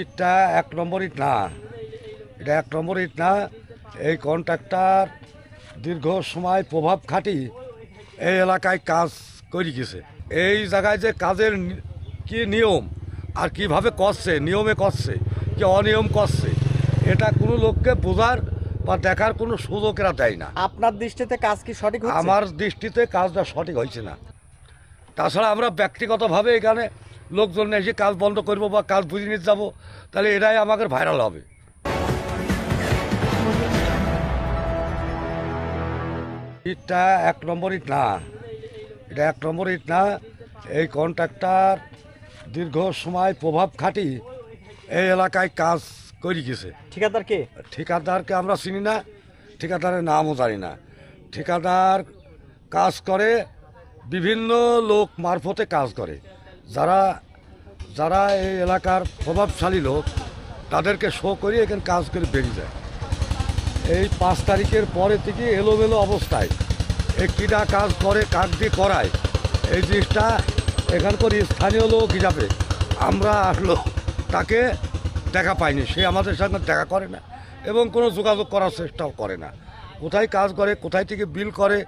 ইটটা এক নম্বর ইট না। এটা এক নম্বর ইট না। এই কন্ট্রাক্টর দীর্ঘ সময় প্রভাব খাটি এই এলাকায় কাজ করে গেছে। এই জায়গায় যে কাজের কি নিয়ম আর কীভাবে করছে নিয়মে করছে কি অনিয়ম করছে এটা কোনো লোককে বোঝার বা দেখার কোনো সুযোগ এরা দেয় না। আপনার দৃষ্টিতে কাজ কি সঠিক আমার দৃষ্টিতে কাজটা সঠিক হয়েছে না। তাছাড়া আমরা ব্যক্তিগতভাবে এখানে লোকজন এসে কাজ বন্ধ করব বা কাজ বুঝে নিতে যাব তাহলে এরাই আমাদের ভাইরাল হবে। ইটটা এক নম্বর ইট না এটা এক নম্বর ইট না এই কন্ট্রাক্টর দীর্ঘ সময় প্রভাব খাটি এই এলাকায় কাজ করে গেছে। ঠিকাদার কে? ঠিকাদারকে আমরা চিনি না ঠিকাদারের নামও জানি না। ঠিকাদার কাজ করে বিভিন্ন লোক মারফতে কাজ করে। যারা যারা এই এলাকার প্রভাবশালী লোক, তাদেরকে শো করে এখানে কাজ করে বেরিয়ে যায়। এই পাঁচ তারিখের পরে থেকে এলোমেলো অবস্থায় এ কীটা কাজ করে কাজ দিয়ে করায়। এই জিনিসটা এখানকার স্থানীয় লোক হিসাবে আমরা আসলো তাকে দেখা পাইনি। সে আমাদের সঙ্গে দেখা করে না এবং কোনো যোগাযোগ করার চেষ্টাও করে না। কোথায় কাজ করে, কোথায় থেকে বিল করে,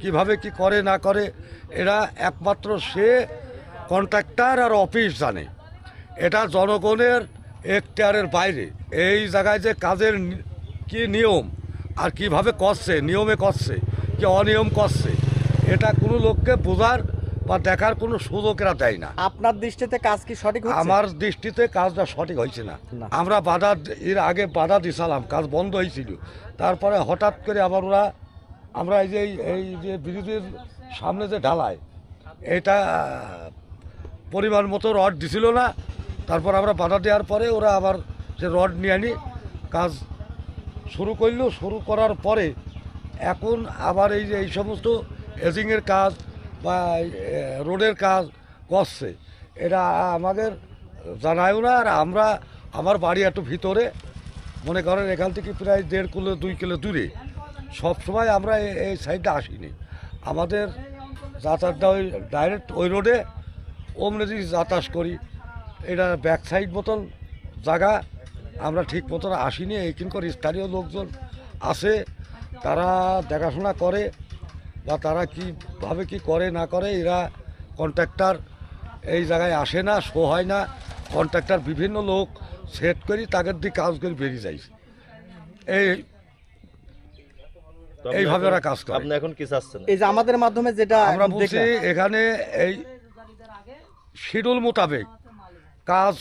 কীভাবে কি করে, না করে, এরা একমাত্র সে কন্ট্রাক্টর আর অফিস জানে। এটা জনগণের এখতিয়ারের বাইরে। এই জায়গায় যে কাজের কি নিয়ম আর কীভাবে করছে নিয়মে করছে কি অনিয়ম করছে এটা কোনো লোককে বোঝার বা দেখার কোনো সুযোগ এরা দেয় না। আপনার দৃষ্টিতে কাজ কি সঠিক আমার দৃষ্টিতে কাজটা সঠিক হয়েছে না। আমরা বাধা এর আগে বাধা দিছিলাম কাজ বন্ধ হয়েছিল। তারপরে হঠাৎ করে আবার ওরা আমরা এই যে এই- এই যে বিদ্যুতের সামনে যে ঢালায় এটা পরিমাণ মতো রড দিছিল না। তারপর আমরা বাধা দেওয়ার পরে ওরা আবার যে রড নিয়ে আনি, কাজ শুরু করল। শুরু করার পরে এখন আবার এই যে এই সমস্ত এজিংয়ের কাজ বা রোডের কাজ করছে। এটা আমাদের জানায়ও না, আর আমরা আমার বাড়ি একটু ভিতরে। মনে করেন এখান থেকে প্রায় দেড় কিলো, দুই কিলো দূরে। সব সময় আমরা এই সাইডটা আসিনি। আমাদের যাতায়াতটা ওই ডাইরেক্ট ওই রোডে অমনি দিকে যাতায়াত করি। এটা ব্যাক সাইড মতন জায়গা। আমরা ঠিক মতন আসিনি এইখানকার স্থানীয় লোকজন আছে তারা দেখাশোনা করে বা তারা কীভাবে কি করে না করে এরা কন্ট্রাক্টর এই জায়গায় আসে না শো হয় না। কন্ট্রাক্টর বিভিন্ন লোক সেট করি তাদের দিয়ে কাজ করে বেরিয়ে যায় এই এইভাবে ওরা কাজ করে। আপনি এখন কি চাচ্ছেন? এই যে আমাদের মাধ্যমে যেটা আমরা বলছি এখানে এই শিডিউল মোতাবেক কাজ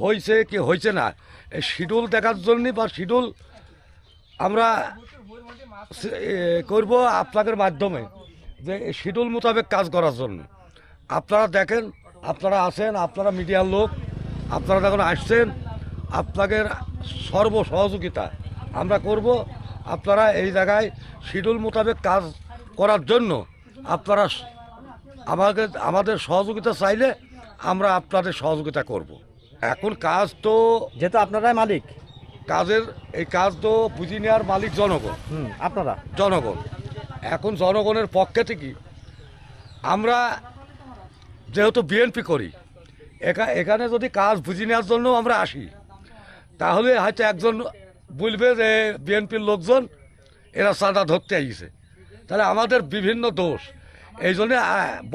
হয়েছে কি হয়েছে না এই শিডিউল দেখার জন্য বা শিডিউল আমরা করব আপনাদের মাধ্যমে, যে শিডিউল মোতাবেক কাজ করার জন্য। আপনারা দেখেন, আপনারা আছেন, আপনারা মিডিয়ার লোক, আপনারা যখন আসছেন, আপনাদের সর্ব সহযোগিতা আমরা করব। আপনারা এই জায়গায় শিডিউল মোতাবেক কাজ করার জন্য আপনারা স- আমাদের আমাদের সহযোগিতা চাইলে আমরা আপনাদের সহযোগিতা করব। এখন কাজ তো যেহেতু আপনারাই মালিক। কাজের এই কাজ তো বুঝি নেওয়ার মালিক জনগণ। আপনারা। জনগণ। এখন জনগণের পক্ষে থেকে আমরা যেহেতু বিএনপি করি একা- এখানে যদি কাজ বুঝে নেওয়ার জন্য আমরা আসি তাহলে হয়তো একজন বলবে যে বিএনপির লোকজন এরা চাঁদা ধরতে আইছে। তাহলে আমাদের বিভিন্ন দোষ। এই জন্যে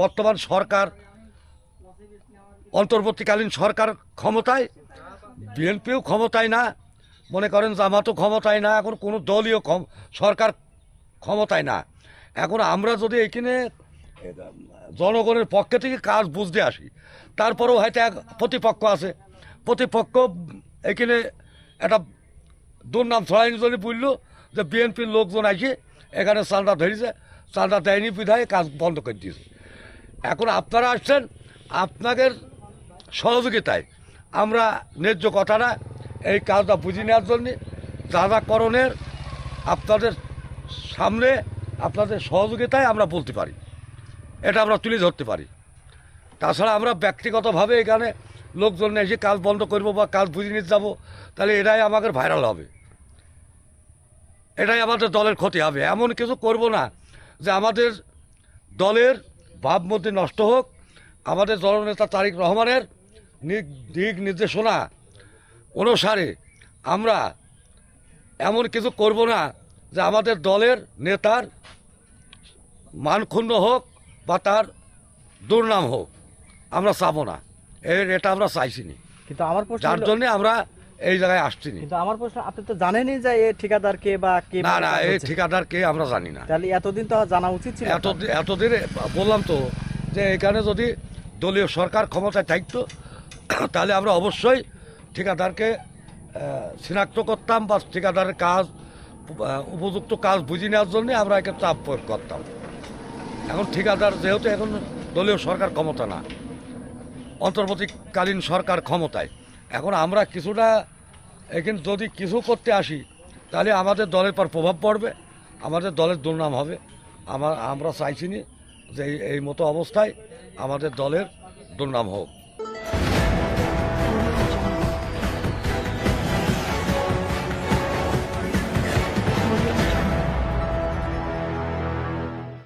বর্তমান সরকার, অন্তর্বর্তীকালীন সরকার ক্ষমতায়, বিএনপিও ক্ষমতায় না, মনে করেন জামাতও ক্ষমতায় না, এখন কোনো দলীয় সরকার ক্ষমতায় না। এখন আমরা যদি এখানে জনগণের পক্ষে থেকে কাজ বুঝতে আসি, তারপরেও হয়তো এক প্রতিপক্ষ আছে। প্রতিপক্ষ এখানে একটা দুর্নাম ছড়াইনি জন্য বুঝলো যে বিএনপির লোকজন আসে এখানে চাঁদা ধরেছে চাঁদা দেয়নি বিধায় কাজ বন্ধ করে দিয়েছে। এখন আপনারা আসছেন, আপনাদের সহযোগিতায়। আমরা ন্যায্য কথাটা এই কাজটা বুঝে নেওয়ার জন্যে যা যা করণের আপনাদের সামনে, আপনাদের সহযোগিতায় আমরা বলতে পারি। এটা আমরা তুলে ধরতে পারি। তাছাড়া আমরা ব্যক্তিগতভাবে এখানে লোকজন এসে কাজ বন্ধ করব বা কাজ বুঝে নিতে যাব, তাহলে এটাই আমাদের ভাইরাল হবে। এটাই আমাদের দলের ক্ষতি হবে। এমন কিছু করব না যে আমাদের দলের ভাবমূর্তি নষ্ট হোক আমাদের দলনেতা তারিক রহমানের দিক নির্দেশনা অনুসারে আমরা এমন কিছু করব না যে আমাদের দলের নেতার মানক্ষুণ্ণ হোক বা তার দুর্নাম হোক। আমরা চাবো না। এর এটা আমরা চাইছি নি। কিন্তু আমার যার জন্য আমরা এই জায়গায় আসছি নি কিন্তু আমার প্রশ্ন আপনি তো জানেনই যে এ ঠিকাদার কে বা কে না না এই ঠিকাদার কে আমরা জানি না। তাহলে এতদিন তো জানা উচিত ছিল এত এতদিন বললাম তো যে এখানে যদি দলীয় সরকার ক্ষমতায় থাকতো তাহলে আমরা অবশ্যই ঠিকাদারকে শনাক্ত করতাম বা ঠিকাদারের কাজ উপযুক্ত কাজ বুঝে নেওয়ার জন্য আমরা একে চাপ প্রয়োগ করতাম। এখন ঠিকাদার যেহেতু এখন দলীয় সরকার ক্ষমতা না অন্তর্বর্তীকালীন সরকার ক্ষমতায়। এখন আমরা কিছুটা, এখানে যদি কিছু করতে আসি, তাহলে আমাদের দলের পর প্রভাব পড়বে, আমাদের দলের দুর্নাম হবে। আমার আমরা চাইছি যে এই মতো অবস্থায় আমাদের দলের দুর্নাম হোক।